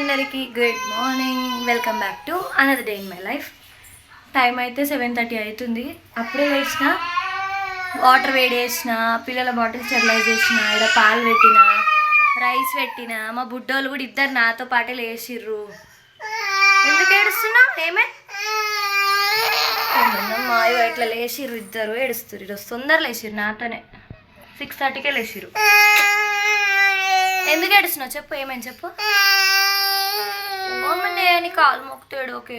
అందరికీ good morning. Welcome back to another day in my life. Time అయితే seven thirty అవుతుంది. అప్పుడే వేసిన వాటర్ వేడి చేసిన పిల్లల బాటిల్ స్టెరిలైజ్ చేసిన ఇక్కడ పాలు పెట్టిన రైస్ పెట్టిన మా బుడ్డోళ్ళు కూడా ఇద్దరు నాతో పాటే లేచిర్రు. ఎందుకు ఏడుస్తున్నా? ఏమే? ఏమన్నా ఇట్లా లేచిర్రు ఇద్దరు ఏడుస్తారు ఈరోజు తొందరగా లేచిర్రు నాతోనే. సిక్స్ థర్టీకే లేచిర్రు. ఎందుకు ఏడుస్తున్నావు? చెప్పు ఏమని చెప్పు? మమ్మల్ని కాలు మొక్కుతాడు ఓకే.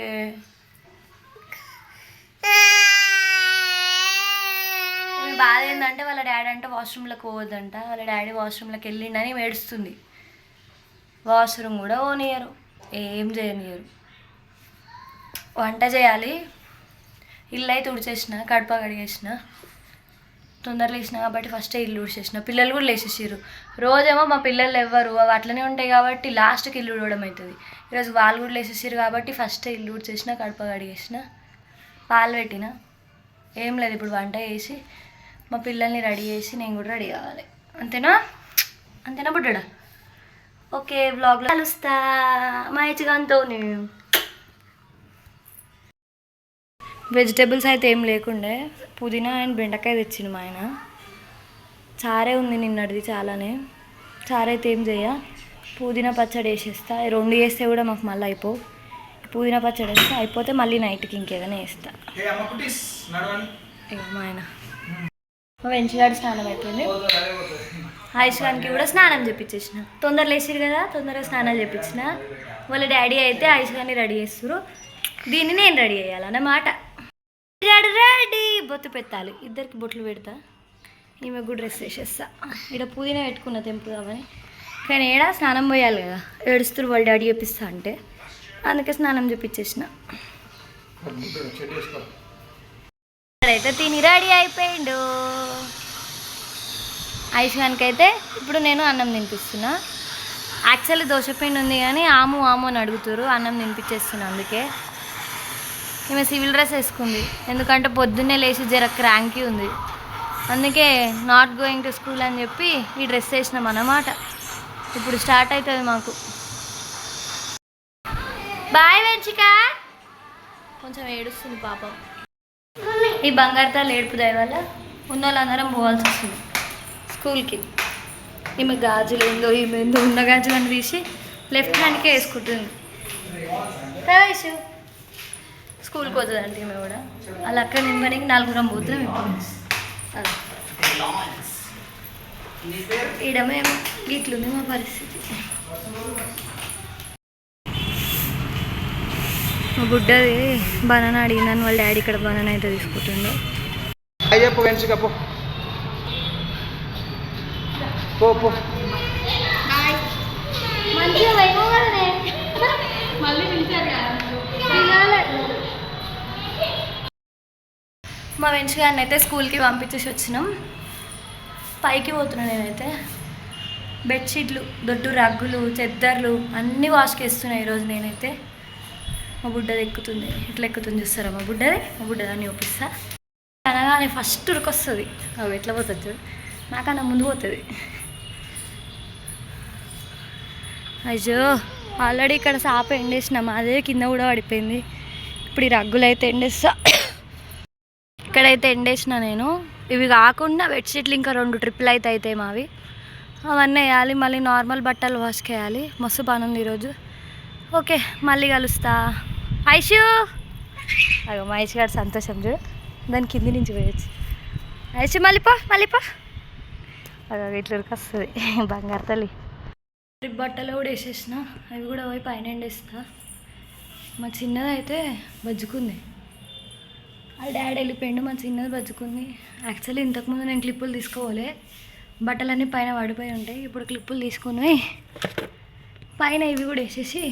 బాధ ఏంటంటే వాళ్ళ డాడీ అంటే వాష్రూమ్లోకి పోవద్దంట. వాళ్ళ డాడీ వాష్రూమ్లోకి వెళ్ళిండని ఏడుస్తుంది. వాష్రూమ్ కూడా ఓనియరు ఏం చేయనియరు. వంట చేయాలి. ఇల్లు అయితే ఉడిచేసిన కడప కడిగేసిన. తొందరగా లేచిన కాబట్టి ఫస్ట్ ఇల్లు ఊడ్చేసిన. పిల్లలు కూడా లేచేసారు రోజేమో మా పిల్లలు ఎవ్వరు అవి అట్లనే ఉంటాయి కాబట్టి లాస్ట్కి ఇల్లు ఊడవడం అవుతుంది ఈరోజు వాళ్ళు కూడా లేచేసారు కాబట్టి ఫస్ట్ ఇల్లు ఊడ్చేసిన కడప కడిగేసిన పాలు పెట్టిన. ఏం లేదు ఇప్పుడు వంట చేసి మా పిల్లల్ని రెడీ చేసి నేను కూడా రెడీ కావాలి. అంతేనా? అంతేనా బుడ్డడా? ఓకే బ్లాగ్లో కలుస్తా. మా యజగాన్తో నేను వెజిటేబుల్స్ అయితే ఏం లేకుండే. పుదీనా అండ్ బెండకాయ తెచ్చిండు మా ఆయన. చారే ఉంది నిన్నటిది చాలానే. చారు అయితే ఏం చేయ? పుదీనా పచ్చడి వేసేస్తా. రెండు వేస్తే కూడా మాకు మళ్ళీ అయిపో. పుదీనా పచ్చడి వేస్తే అయిపోతే మళ్ళీ నైట్కి ఇంకేదైనా వేస్తా. మా ఆయన. వెంచిగాడి స్నానం అయిపోయింది. ఆయుష్గానికి కూడా స్నానం చేపించేసిన తొందర లేచిరు కదా తొందరగా స్నానం చేపించిన వాళ్ళ డాడీ అయితే ఆయుష్గాన్ని రెడీ చేస్తారు దీన్ని నేను రెడీ చేయాలన్నమాట. Ready ready. బొత్తు పెట్టాలి. ఇద్దరికి బొట్లు పెడతా. ఈమె కూడా డ్రెస్ వేసేస్తా. ఇక్కడ పుదీనా పెట్టుకున్న తెంపుదామని కానీ ఏడా స్నానం పోయాలి కదా. ఏడుస్తురు వాళ్ళ డాడీ చెప్పిస్తా అంటే. అందుకే స్నానం చేపించేసిన. అయితే తిని రెడీ అయిపోయిండు. ఆయుష్మాన్కి అయితే ఇప్పుడు నేను అన్నం తినిపిస్తున్నా. యాక్చువల్లీ దోశ పిండి ఉంది కానీ ఆము ఆము అని అడుగుతారు అన్నం తినిపించేస్తున్నా అందుకే. ఈమె సివిల్ డ్రెస్ వేసుకుంది. ఎందుకంటే పొద్దున్నే లేచి జర క్రాంకీ ఉంది. అందుకే నాట్ గోయింగ్ టు స్కూల్ అని చెప్పి ఈ డ్రెస్ వేసినాం అన్నమాట. ఇప్పుడు స్టార్ట్ అవుతుంది మాకు. బాయ్ వెంచిక. కొంచెం ఏడుస్తుంది పాపం. ఈ బంగారు తల్లి ఏడుపు వల్ల ఉన్న వాళ్ళందరం పోవాల్సి వస్తుంది. స్కూల్కి. ఈమె గాజులు ఏందో ఈమె ఏందో ఉన్న గాజులు అని తీసి లెఫ్ట్ హ్యాండ్కే వేసుకుంటుంది. కదా స్కూల్కి పోతుందండి ఈమె కూడా. అలా అక్కడ నిమ్మనికి నలుగురం పోతున్నాం ఇప్పుడు ఈడమేమో ఇట్లుంది మా పరిస్థితి. మా బుడ్డది బనానా అడిగినాను వాళ్ళ డాడీ ఇక్కడ బనానా అయితే తీసుకుంటుండే. అయ్యి చెప్పు వెంచుక పో. పో పో. మంచిగా మా వెంచ్ గారిని అయితే స్కూల్కి పంపించేసి వచ్చినాం. పైకి పోతున్నా నేనైతే. బెడ్షీట్లు దొడ్డు రగ్గులు చెద్దర్లు అన్నీ వాష్కి వేస్తున్నాయి ఈరోజు నేనైతే. మా బుడ్డది ఎక్కుతుంది. ఎట్లా ఎక్కుతుంది చూస్తారా? మా బుడ్డది? మా బుడ్డదాన్ని చూపిస్తా అనగానే ఫస్ట్ ఉరికొస్తుంది. అవి ఎట్లా పోతుంది చూడు. నాకన్నా ముందు పోతుంది. అయ్యో ఆల్రెడీ ఇక్కడ సాప ఎండేసినాం. అదే కింద కూడా పడిపోయింది. ఇప్పుడు ఈ రగ్గులు అయితే ఎండేస్తా. ఇక్కడైతే ఎండేసిన నేను. ఇవి కాకుండా బెడ్షీట్లు ఇంకా రెండు ట్రిప్పులు అయితే అవుతాయి మావి. అవన్నీ వేయాలి మళ్ళీ నార్మల్ బట్టలు వాష్కి వేయాలి మస్తు పని ఉంది ఈరోజు. ఓకే మళ్ళీ కలుస్తా. ఐషు! అయ్యో మహేష్ గారు సంతోషం చూడు. దాని కింది నుంచి పోయొచ్చు. ఐషు మళ్ళీ పో మళ్ళీ పో. అదో ఇట్లా వస్తుంది బంగారు తల్లి. ట్రిప్ బట్టలు కూడా వేసేసిన. అవి కూడా పోయి పైన ఎండేస్తా. మా చిన్నదైతే బజ్జుకుంది. ఆ డాడీ వెళ్ళిపోయిండు మా చిన్నది బతుకుంది. యాక్చువల్లీ ఇంతకుముందు నేను క్లిప్పులు తీసుకోవాలి. బట్టలన్నీ పైన పడిపోయి ఉంటాయి. ఇప్పుడు క్లిప్పులు తీసుకుని పైన ఇవి కూడా వేసేసి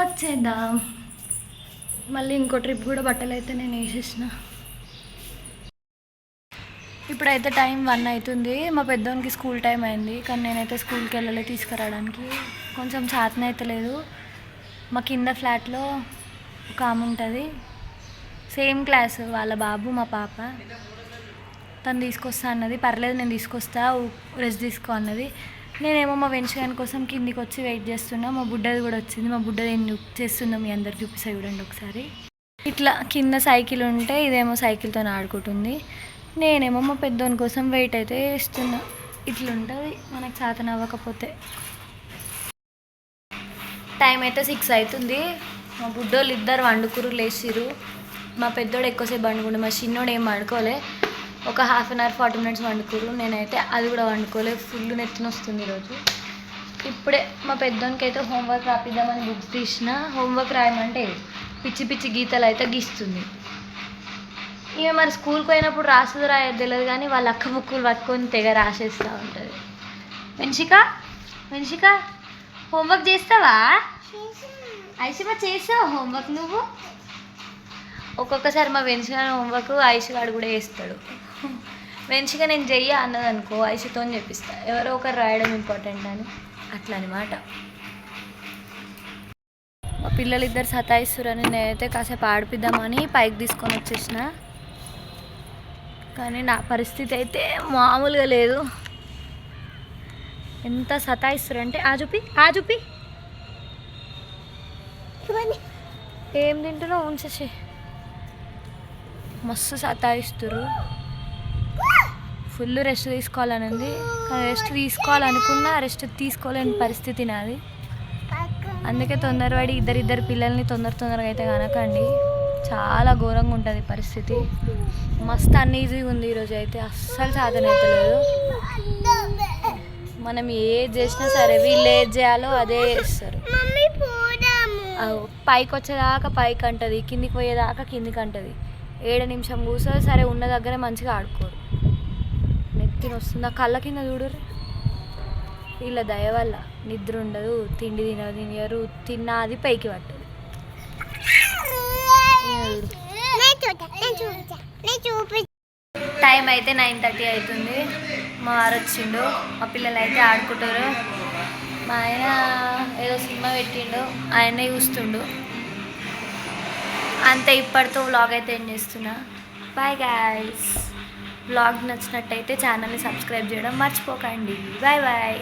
వచ్చేద్దాం. మళ్ళీ ఇంకో ట్రిప్ కూడా బట్టలు అయితే నేను వేసేసిన. ఇప్పుడైతే టైం వన్ అవుతుంది. మా పెద్దోనికి స్కూల్ టైం అయింది. కానీ నేనైతే స్కూల్కి వెళ్ళలే తీసుకురావడానికి. కొంచెం చాతన అయితే లేదు మా కింద ఫ్లాట్లో ఒక ఆమె ఉంటుంది. సేమ్ క్లాస్ వాళ్ళ బాబు మా పాప. తను తీసుకొస్తా అన్నది. పర్లేదు నేను తీసుకొస్తా రెస్ట్ తీసుకో అన్నది. నేనేమో మా వెంచగాని కోసం కిందికి వచ్చి వెయిట్ చేస్తున్నా. మా బుడ్డది కూడా వచ్చింది. మా బుడ్డది ఏం చూ- చేస్తుందో మీ అందరు చూపిస్తా చూడండి ఒకసారి. ఇట్లా కింద సైకిల్ ఉంటే ఇదేమో సైకిల్తో ఆడుకుంటుంది. నేనేమో మా పెద్దోని కోసం వెయిట్ అయితే చేస్తున్నా ఇట్లా ఉంటుంది మనకు సాధన అవ్వకపోతే. టైం అయితే సిక్స్ అవుతుంది. మా బుడ్డోళ్ళు ఇద్దరు వండుకురు లేచిర్రు. మా పెద్దోడు ఎక్కువసేపు వండుకుండు మా చిన్నోడు ఏం వండుకోలే ఒక half an hour forty minutes వండుకోరు నేనైతే అది కూడా వండుకోలే ఫుల్ నెత్తిన వస్తుంది ఈరోజు. ఇప్పుడే మా పెద్దోనికి అయితే హోంవర్క్ రాపిద్దామని బుక్స్ తీసిన. హోంవర్క్ రాయమంటే పిచ్చి పిచ్చి గీతలు అయితే గీస్తుంది. ఇక మరి స్కూల్కి పోయినప్పుడు రాసేది రాయదు తెలియదు కానీ వాళ్ళ అక్క బుక్కులు పట్టుకొని తెగ రాసేస్తూ ఉంటుంది. వెన్షిక? వెన్షిక? హోంవర్క్ చేస్తావా? ఐషిమ చేసావు హోంవర్క్ నువ్వు? ఒక్కొక్కసారి మా వెన్షిక హోంవర్క్ ఐషిగాడు కూడా వేస్తాడు వెన్షిక నేను చెయ్య అన్నది అనుకో ఐషితో చెప్పిస్తా. ఎవరో ఒకరు రాయడం ఇంపార్టెంట్ అని. అట్లా అనమాట మా పిల్లలు ఇద్దరు సతాయిస్తురని నేనైతే కాసేపు ఆడిపిద్దామని పైకి తీసుకొని వచ్చేసిన. కానీ నా పరిస్థితి అయితే మామూలుగా లేదు. ఎంత సతాయిస్తారు అంటే ఆ చూపి ఆ చూపి. ఏం తింటున్నావు ఉంచేసి మస్తు సతాయిస్తురు ఫుల్ రెస్ట్ తీసుకోవాలని ఉంది కానీ రెస్ట్ తీసుకోవాలనుకున్నా రెస్ట్ తీసుకోలేని పరిస్థితి నాది. అందుకే తొందరపడి ఇద్దరిద్దరు పిల్లల్ని తొందర తొందరగా అయితే కనకండి. చాలా ఘోరంగా ఉంటుంది పరిస్థితి. మస్తు అన్ఈజీగా ఉంది ఈరోజు అయితే. అస్సలు సాధన అయితే లేదు. మనం ఏది చేసినా సరే వీళ్ళు ఏది చేయాలో అదే చేస్తారు. పైకి వచ్చేదాకా పైకి అంటది కిందికి పోయేదాకా కిందికి అంటది ఏడు నిమిషం కూర్చో సరే ఉన్న దగ్గర మంచిగా ఆడుకోరు. నెత్తిన వస్తుంది? నా కళ్ళ కింద చూడరు వీళ్ళ దయ వల్ల నిద్ర ఉండదు తిండి తిన తినరు తిన్నది పైకి పట్టదు. టైం అయితే నైన్ థర్టీ అవుతుంది. మా వారు వచ్చిండు మా పిల్లలు అయితే ఆడుకుంటారు. మా ఆయన ఏదో సినిమా పెట్టిండు ఆయనే చూస్తుండు. అంతే ఇప్పటితో వ్లాగ్ అయితే ఎండ్ చేస్తున్నా. బాయ్ గాయస్ వ్లాగ్ నచ్చినట్టయితే ఛానల్ని సబ్స్క్రైబ్ చేయడం మర్చిపోకండి. Bye bye